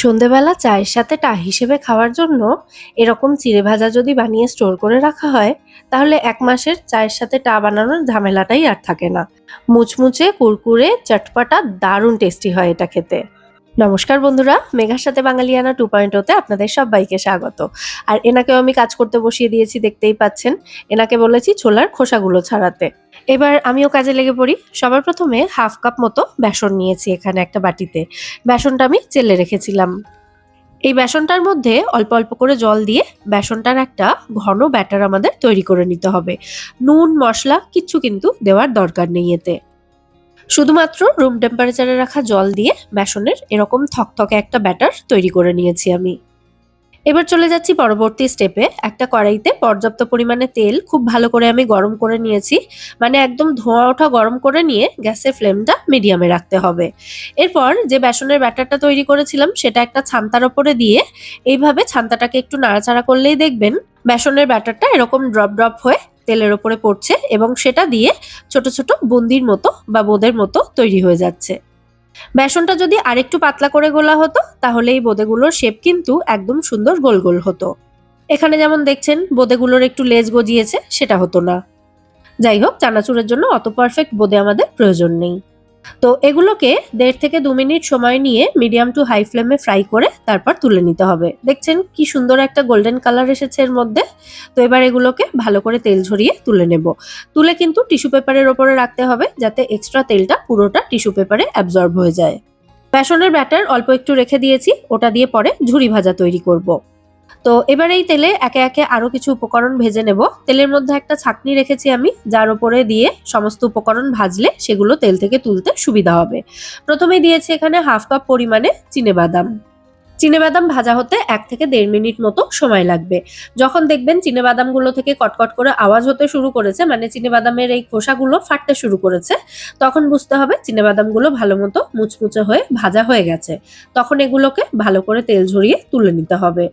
সন্ধেবেলা চায়ের সাথে টা হিসেবে খাওয়ার জন্য এরকম চিড়ে ভাজা যদি বানিয়ে স্টোর করে রাখা হয়, তাহলে এক মাসের চায়ের সাথে টা বানানোর ঝামেলাটাই আর থাকে না। মুচমুচে, কুরকুরে, চটপাটা দারুণ টেস্টি হয় এটা খেতে। নমস্কার বন্ধুরা, মেঘার সাথে বাঙালিয়ানা টু পয়েন্ট ওতে আপনাদের সবাইকে স্বাগত। আর এনাকেও আমি কাজ করতে বসিয়ে দিয়েছি, দেখতেই পাচ্ছেন। এনাকে বলেছি ছোলার খোসাগুলো ছাড়াতে। এবার আমিও কাজে লেগে পড়ি। সবার প্রথমে হাফ কাপ মতো বেসন নিয়েছি এখানে একটা বাটিতে। বেসনটা আমি চেলে রেখেছিলাম। এই বেসনটার মধ্যে অল্প অল্প করে জল দিয়ে বেসনটার একটা ঘন ব্যাটার আমাদের তৈরি করে নিতে হবে। নুন, মশলা, কিচ্ছু কিন্তু দেওয়ার দরকার নেই এতে। শুধুমাত্র রুম টেম্পারেচারে রাখা জল দিয়ে বেসনের এরকম থকথকে একটা ব্যাটার তৈরি করে নিয়েছি আমি। এবার চলে যাচ্ছি পরবর্তী স্টেপে একটা কড়াইতে পর্যাপ্ত পরিমাণে তেল খুব ভালো করে আমি গরম করে নিয়েছি। মানে একদম ধোঁয়া ওঠা গরম করে নিয়ে গ্যাসের ফ্লেমটা মিডিয়ামে রাখতে হবে। এরপর যে বেসনের ব্যাটারটা তৈরি করেছিলাম, সেটা একটা ছান্তার ওপরে দিয়ে এইভাবে ছান্তাটাকে একটু নাড়াচাড়া করলেই দেখবেন, বেসনের ব্যাটারটা এরকম ড্রপ ড্রপ হয়ে তেলের ওপরে পড়ছে এবং সেটা দিয়ে ছোট ছোট বুন্দির মতো বা বোদের মতো তৈরি হয়ে যাচ্ছে। বেসনটা যদি আরেকটু পাতলা করে গোলা হতো, তাহলে এই বোদেগুলোর শেপ কিন্তু একদম সুন্দর গোল গোল হতো। এখানে যেমন দেখছেন, বোদেগুলোর একটু লেজ গজিয়েছে, সেটা হতো না। যাই হোক, চানাচুরের জন্য অত পারফেক্ট বোদে আমাদের প্রয়োজন নেই। তো এগুলোকে দেড় থেকে দু মিনিট সময় নিয়ে মিডিয়াম টু হাই ফ্লেমে ফ্রাই করে তারপর তুলে নিতে হবে। দেখছেন কি সুন্দর একটা গোল্ডেন কালার এসেছে এর মধ্যে? তো এবার এগুলোকে ভালো করে তেল ঝরিয়ে তুলে নেব। তুলে কিন্তু টিস্যু পেপারের ওপরে রাখতে হবে যাতে এক্সট্রা তেলটা পুরোটা টিস্যু পেপারে অ্যাবজর্ব হয়ে যায়। বেসনের ব্যাটার অল্প একটু রেখে দিয়েছি, ওটা দিয়ে পরে ঝুরি ভাজা তৈরি করব। তো এবার এই তেলে একে একে আরও কিছু উপকরণ ভেজে নেব। তেলের মধ্যে একটা ছাকনি রেখেছি আমি, যার উপরে দিয়ে সমস্ত উপকরণ ভাজলে সেগুলো তেল থেকে তুলতে সুবিধা হবে। প্রথমে দিয়েছি এখানে হাফ কাপ পরিমাণে চিনেবাদাম চিনেবাদাম ভাজা হতে এক থেকে দেড় মিনিট মতো সময় লাগবে। যখন দেখবেন চিনেবাদামগুলো থেকে কটকট করে আওয়াজ হতে শুরু করেছে মানে চিনেবাদামের এই খোসাগুলো ফাটতে শুরু করেছে, তখন বুঝতে হবে চিনেবাদামগুলো ভালো মতো মুচমুচে হয়ে ভাজা হয়ে গেছে। তখন এগুলোকে ভালো করে তেল ঝরিয়ে তুলে নিতে হবে।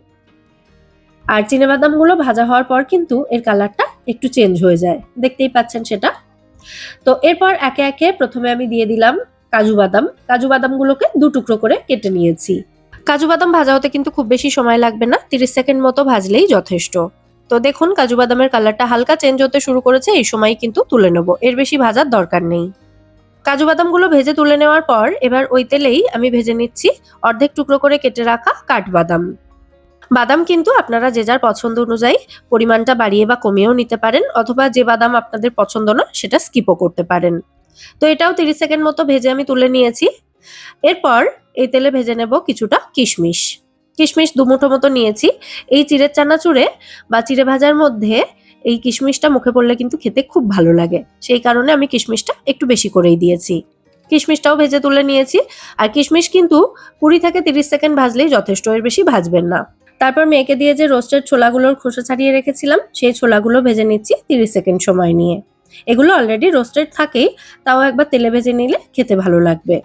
আর চিনেবাদামগুলো ভাজা হওয়ার পর কিন্তু এর কালারটা একটু চেঞ্জ হয়ে যায়। দেখতেই পাচ্ছেন সেটা। তো এরপর একে একে প্রথমে আমি দিয়ে দিলাম কাজু বাদাম। কাজু বাদামগুলোকে দু টুকরো করে কেটে নিয়েছি। কাজু বাদাম ভাজা হতে কিন্তু খুব বেশি সময় লাগবে না, তিরিশ সেকেন্ড মতো ভাজলেই যথেষ্ট। তো দেখুন, কাজু বাদামের কালারটা হালকা চেঞ্জ হতে শুরু করেছে, এই সময় কিন্তু তুলে নেব। এর বেশি ভাজার দরকার নেই। কাজু বাদামগুলো ভেজে তুলে নেওয়ার পর এবার ওই তেলেই আমি ভেজে নিচ্ছি অর্ধেক টুকরো করে কেটে রাখা কাঠবাদাম বাদাম কিন্তু আপনারা যে যার পছন্দ অনুযায়ী পরিমাণটা বাড়িয়ে বা কমিয়েও নিতে পারেন, অথবা যে বাদাম আপনাদের পছন্দ না, সেটা স্কিপও করতে পারেন। তো এটাও তিরিশ সেকেন্ড মতো ভেজে আমি তুলে নিয়েছি। এরপর এই তেলে ভেজে নেব কিছুটা কিশমিশ। কিশমিশ দুমুঠো মতো নিয়েছি। এই চিড়ের চানাচুরে বা চিড়ে ভাজার মধ্যে এই কিশমিশটা মুখে পড়লে কিন্তু খেতে খুব ভালো লাগে। সেই কারণে আমি কিশমিশটা একটু বেশি করেই দিয়েছি। কিশমিশটাও ভেজে তুলে নিয়েছি। আর কিশমিশ কিন্তু কুড়ি থেকে তিরিশ সেকেন্ড ভাজলেই যথেষ্ট, এর বেশি ভাজবেন না। তারপর মেয়েকে দিয়ে যে রোস্টেড ছোলাগুলোর খোসা ছাড়িয়ে রেখেছিলাম, সেই ছোলাগুলো ভেজে নিচ্ছি তিরিশ সেকেন্ড সময় নিয়ে। এগুলো অলরেডি রোস্টেড থাকেই, তাও একবার তেলে ভেজে নিলে খেতে ভালো লাগবে।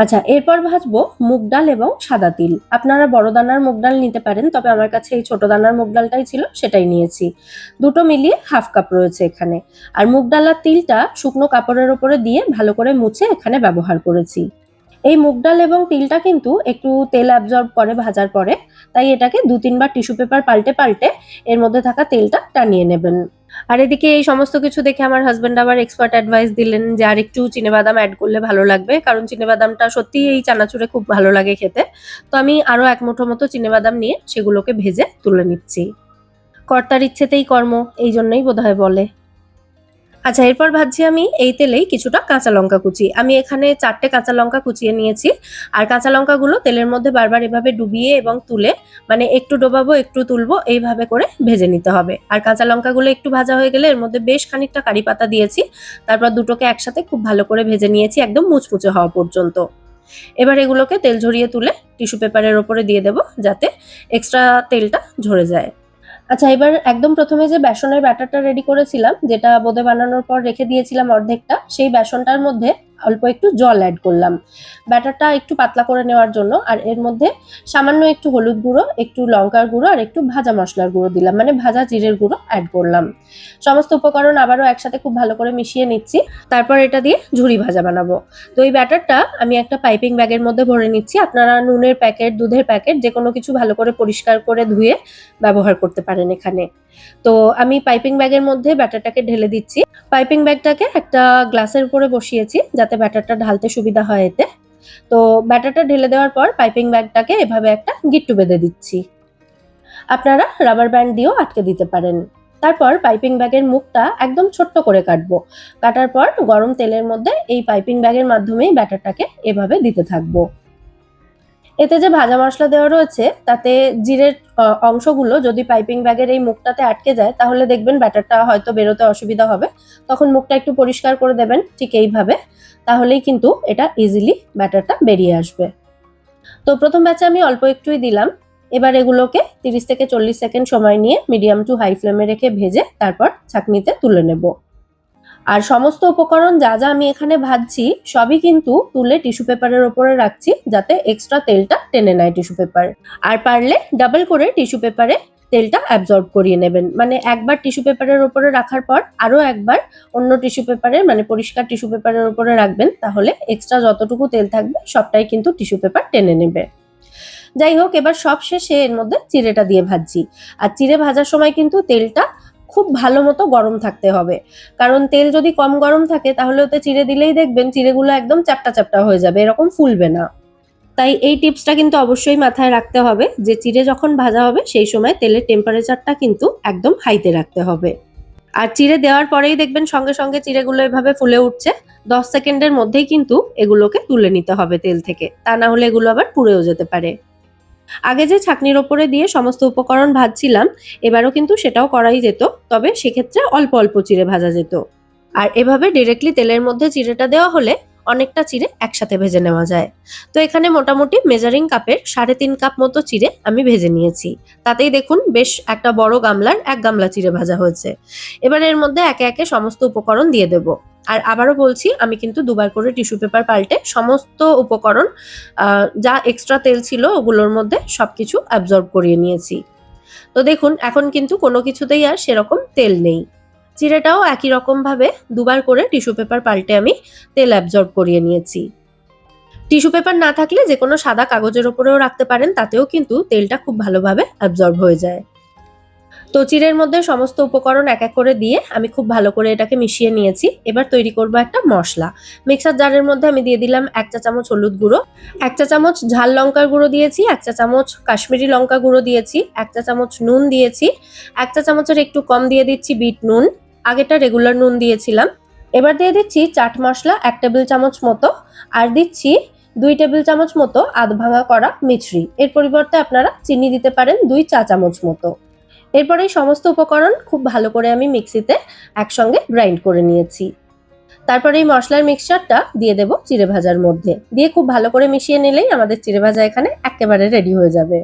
আচ্ছা এরপর ভাজবো মুগ ডাল এবং সাদা তিল। আপনারা বড় দানার মুগ ডাল নিতে পারেন, তবে আমার কাছে এই ছোট দানার মুগ ডালটাই ছিল, সেটাই নিয়েছি। দুটো মিলিয়ে হাফ কাপ রয়েছে এখানে। আর মুগ ডাল আর তিলটা শুকনো কাপড়ের ওপরে দিয়ে ভালো করে মুছে এখানে ব্যবহার করেছি। এই মুগ ডাল এবং তিলটা কিন্তু একটু তেল অ্যাবজর্ব করে, ভাজার পরে। তাই এটাকে দু তিনবার টিস্যু পেপার পাল্টে পাল্টে এর মধ্যে থাকা তেলটা টানিয়ে নেবেন। আর এদিকে এই সমস্ত কিছু দেখে আমার হাজব্যান্ড আবার এক্সপার্ট অ্যাডভাইস দিলেন যে আর একটু চিনেবাদাম অ্যাড করলে ভালো লাগবে, কারণ চিনেবাদামটা সত্যি এই চানাচুরে খুব ভালো লাগে খেতে। তো আমি আরও এক মুঠো মতো চিনেবাদাম নিয়ে সেগুলোকে ভেজে তুলে নিচ্ছি। কর্তার ইচ্ছেতেই কর্ম, এই জন্যই বোধহয় বলে। আচ্ছা এরপর ভাবছি আমি এই তেলেই কিছুটা কাঁচা লঙ্কা কুচি। আমি এখানে চারটে কাঁচা লঙ্কা কুচিয়ে নিয়েছি। আর কাঁচা লঙ্কাগুলো তেলের মধ্যে বারবার এভাবে ডুবিয়ে এবং তুলে মানে একটু ডোবাবো, একটু তুলবো, এইভাবে করে ভেজে নিতে হবে। আর কাঁচা লঙ্কাগুলো একটু ভাজা হয়ে গেলে এর মধ্যে বেশ খানিকটা কারি পাতা দিয়েছি। তারপর দুটোকে একসাথে খুব ভালো করে ভেজে নিয়েছি একদম মুচমুচে হওয়া পর্যন্ত। এবার এগুলোকে তেল ঝরিয়ে তুলে টিস্যু পেপারের ওপরে দিয়ে দেবো যাতে এক্সট্রা তেলটা ঝরে যায়। আচ্ছা এবার একদম প্রথমে যে বেসনের ব্যাটারটা রেডি করেছিলাম, যেটা বোঁদে বানানোর পর রেখে দিয়েছিলাম অর্ধেকটা, সেই বেসনটার মধ্যে অল্প একটু জল অ্যাড করলাম। ব্যাটারটা একটু পাতলা করে নেওয়ার জন্য, আর এর মধ্যে সামান্য একটু হলুদ গুঁড়ো, একটু লঙ্কার গুঁড়ো, আর একটু ভাজা মশলার গুঁড়ো দিলাম মানে ভাজা জিরের গুঁড়ো অ্যাড করলাম। সমস্ত উপকরণ আবারও একসাথে খুব ভালো করে মিশিয়ে নিচ্ছি। তারপর এটা দিয়ে ঝুরি ভাজা বানাবো। তো এই ব্যাটারটা আমি একটা পাইপিং ব্যাগের মধ্যে ভরে নিচ্ছি। আপনারা নুনের প্যাকেট দুধের প্যাকেট যে কোনো কিছু ভালো করে পরিষ্কার করে ধুয়ে ব্যবহার করতে পারেন এখানে। তো আমি পাইপিং ব্যাগের মধ্যে ব্যাটারটাকে ঢেলে দিচ্ছি। পাইপিং ব্যাগটাকে একটা গ্লাসের উপরে বসিয়েছি যাতে ব্যাটারটা ঢালতে সুবিধা হয় এতে। তো ব্যাটারটা ঢেলে দেওয়ার পর পাইপিং ব্যাগটাকে এভাবে একটা গিট্টু বেঁধে দিচ্ছি। আপনারা রাবার ব্যান্ড দিয়েও আটকে দিতে পারেন। তারপর পাইপিং ব্যাগের মুখটা একদম ছোট্ট করে কাটবো। কাটার পর গরম তেলের মধ্যে এই পাইপিং ব্যাগের মাধ্যমেই ব্যাটারটাকে এভাবে দিতে থাকব। এতে যে ভাজা মশলা দেওয়া রয়েছে, তাতে জিরের অংশগুলো যদি পাইপিং ব্যাগের এই মুখটাতে আটকে যায়, তাহলে দেখবেন ব্যাটারটা হয়তো বেরোতে অসুবিধা হবে। তখন মুখটা একটু পরিষ্কার করে দেবেন, ঠিক এইভাবে, তাহলেই কিন্তু এটা ইজিলি ব্যাটারটা বেরিয়ে আসবে। তো প্রথম ব্যাচে আমি অল্প একটুই দিলাম। এবার এগুলোকে তিরিশ থেকে চল্লিশ সেকেন্ড সময় নিয়ে মিডিয়াম টু হাই ফ্লেমে রেখে ভেজে তারপর ছাঁকনিতে তুলে নেব। আর সমস্ত উপকরণ যা যা আমি এখানে ভাজছি, সবই কিন্তু তুলে টিস্যু পেপারের ওপরে রাখছি যাতে এক্সট্রা তেলটা টেনে নেয় টিস্যু পেপার। আর পারলে ডাবল করে টিস্যু পেপারে তেলটা অ্যাবজর্ব করিয়ে নেবেন। মানে একবার টিস্যু পেপারের ওপরে রাখার পর আরও একবার অন্য টিস্যু পেপারে মানে পরিষ্কার টিস্যু পেপারের ওপরে রাখবেন, তাহলে এক্সট্রা যতটুকু তেল থাকবে সবটাই কিন্তু টিস্যু পেপার টেনে নেবে। যাই হোক, এবার সব শেষে এর মধ্যে চিড়েটা দিয়ে ভাজছি। আর চিড়ে ভাজার সময় কিন্তু তেলটা খুব ভালো মতো গরম থাকতে হবে। কারণ তেল যদি কম গরম থাকে, তাহলে ওতে চিড়ে দিলেই দেখবেন চিড়েগুলো একদম চাপটা চাপটা হয়ে যাবে, এরকম ফুলবে না। তাই এই টিপসটা কিন্তু অবশ্যই মাথায় রাখতে হবে যে, চিড়ে যখন ভাজা হবে, সেই সময় তেলের টেম্পারেচারটা কিন্তু একদম হাইতে রাখতে হবে। আর চিড়ে দেওয়ার পরেই দেখবেন সঙ্গে সঙ্গে চিড়েগুলো এভাবে ফুলে উঠছে। দশ সেকেন্ডের মধ্যেই কিন্তু এগুলোকে তুলে নিতে হবে তেল থেকে। তা না হলে এগুলো আবার পুড়েও যেতে পারে। আগে যে ছাকনির ওপরে দিয়ে সমস্ত উপকরণ ভাজছিলাম, এবারও কিন্তু সেটাও করাই যেত, তবে সেক্ষেত্রে অল্প অল্প চিড়ে ভাজা যেত। আর এভাবে ডিরেক্টলি তেলের মধ্যে চিড়েটা দেওয়া হলে অনেকটা চিড়ে একসাথে ভেজে নেওয়া যায়। তো এখানে মোটামুটি মেজারিং কাপের সাড়ে তিন কাপ মতো চিড়ে আমি ভেজে নিয়েছি। তাতেই দেখুন বেশ একটা বড় গামলার এক গামলা চিড়ে ভাজা হয়েছে। এবার এর মধ্যে একে একে সমস্ত উপকরণ দিয়ে দেব। আর আবারও বলছি, আমি কিন্তু দুবার করে টিস্যু পেপার পাল্টে সমস্ত উপকরণ যা এক্সট্রা তেল ছিল ওগুলোর মধ্যে সব কিছু অ্যাবজর্ব করিয়ে নিয়েছি। তো দেখুন, এখন কিন্তু কোনো কিছুতেই আর সেরকম তেল নেই। চিড়েটাও একই রকমভাবে দুবার করে টিস্যু পেপার পাল্টে আমি তেল অ্যাবজর্ব করিয়ে নিয়েছি। টিস্যু পেপার না থাকলে যে কোনো সাদা কাগজের ওপরেও রাখতে পারেন, তাতেও কিন্তু তেলটা খুব ভালোভাবে অ্যাবজর্ব হয়ে যায়। তো চিড়ের মধ্যে সমস্ত উপকরণ এক এক করে দিয়ে আমি খুব ভালো করে এটাকে মিশিয়ে নিয়েছি। এবার তৈরি করব একটা মশলা। মিক্সার জারের মধ্যে আমি দিয়ে দিলাম এক চা চামচ হলুদ গুঁড়ো, এক চা চামচ ঝাল লঙ্কার গুঁড়ো দিয়েছি, এক চা চামচ কাশ্মীরি লঙ্কা গুঁড়ো দিয়েছি, এক চা চামচ নুন দিয়েছি, এক চা চামচের একটু কম দিয়ে দিচ্ছি বিট নুন আগেটা রেগুলার নুন দিয়েছিলাম। এবার দিয়ে দিচ্ছি চাট মশলা এক টেবিল চামচ মতো, আর দিচ্ছি দুই টেবিল চামচ মতো আধ ভাঙা করা মিছরি। এর পরিবর্তে আপনারা চিনি দিতে পারেন দুই চা চামচ মতো। এরপর সমস্ত উপকরণ খুব ভালো করে আমি মিক্সিতে একসঙ্গে গ্রাইন্ড করে নিয়েছি। তারপরে এই মশলার মিক্সচারটা দিয়ে দেব চিড়ে ভাজার মধ্যে। দিয়ে খুব ভালো করে মিশিয়ে নিলেই আমাদের চিড়ে ভাজা এখানে একেবারে রেডি হয়ে যাবে।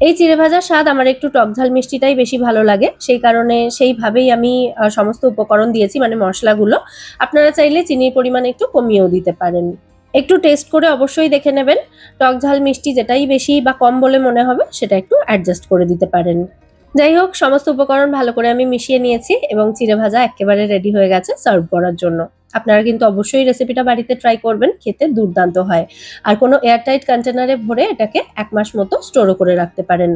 এই চিড়ে ভাজার স্বাদ আমার একটু টক ঝাল মিষ্টিটাই বেশি ভালো লাগে। সেই কারণে সেইভাবেই আমি সমস্ত উপকরণ দিয়েছি মানে মশলাগুলো। আপনারা চাইলে চিনির পরিমাণ একটু কমিয়েও দিতে পারেন। একটু টেস্ট করে অবশ্যই দেখে নেবেন। টক ঝাল মিষ্টি যেটাই বেশি বা কম বলে মনে হবে, সেটা একটু অ্যাডজাস্ট করে দিতে পারেন। যাই হোক, সমস্ত উপকরণ ভালো করে আমি মিশিয়ে নিয়েছি এবং চিড়ে ভাজা একেবারে রেডি হয়ে গেছে সার্ভ করার জন্য। আপনারা কিন্তু অবশ্যই রেসিপিটা বাড়িতে ট্রাই করবেন, খেতে দুর্দান্ত হয়। আর কোনো এয়ারটাইট কন্টেনারে ভরে এটাকে এক মাস মতো স্টোরও করে রাখতে পারেন।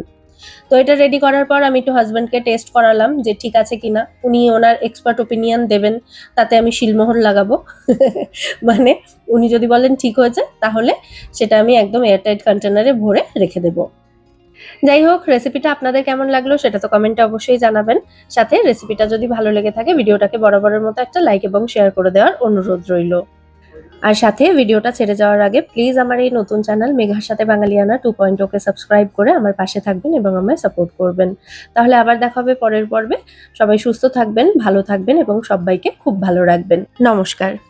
তো এটা রেডি করার পর আমি একটু হাজব্যান্ডকে টেস্ট করালাম যে ঠিক আছে কিনা। উনি ওনার এক্সপার্ট ওপিনিয়ন দেবেন, তাতে আমি শিলমোহর লাগাবো। মানে উনি যদি বলেন ঠিক হয়েছে, তাহলে সেটা আমি একদম এয়ারটাইট কন্টেনারে ভরে রেখে দেবো। যাই হোক রেসিপিটা আপনাদের কেমন লাগল সেটা তো কমেন্টে অবশ্যই জানাবেন। সাথে রেসিপিটা যদি ভালো লেগে থাকে, ভিডিওটাকে বরাবরের মতো একটা লাইক এবং শেয়ার করে দেওয়ার অনুরোধ রইল। আর সাথে ভিডিওটা ছেড়ে যাওয়ার আগে প্লিজ আমার এই নতুন চ্যানেল মেঘার সাথে বাঙালিয়ানা টু পয়েন্ট ওকে সাবস্ক্রাইব করে আমার পাশে থাকবেন এবং আমায় সাপোর্ট করবেন। তাহলে আবার দেখা হবে পরের পর্বে। সবাই সুস্থ থাকবেন, ভালো থাকবেন এবং সবাইকে খুব ভালো রাখবেন। নমস্কার।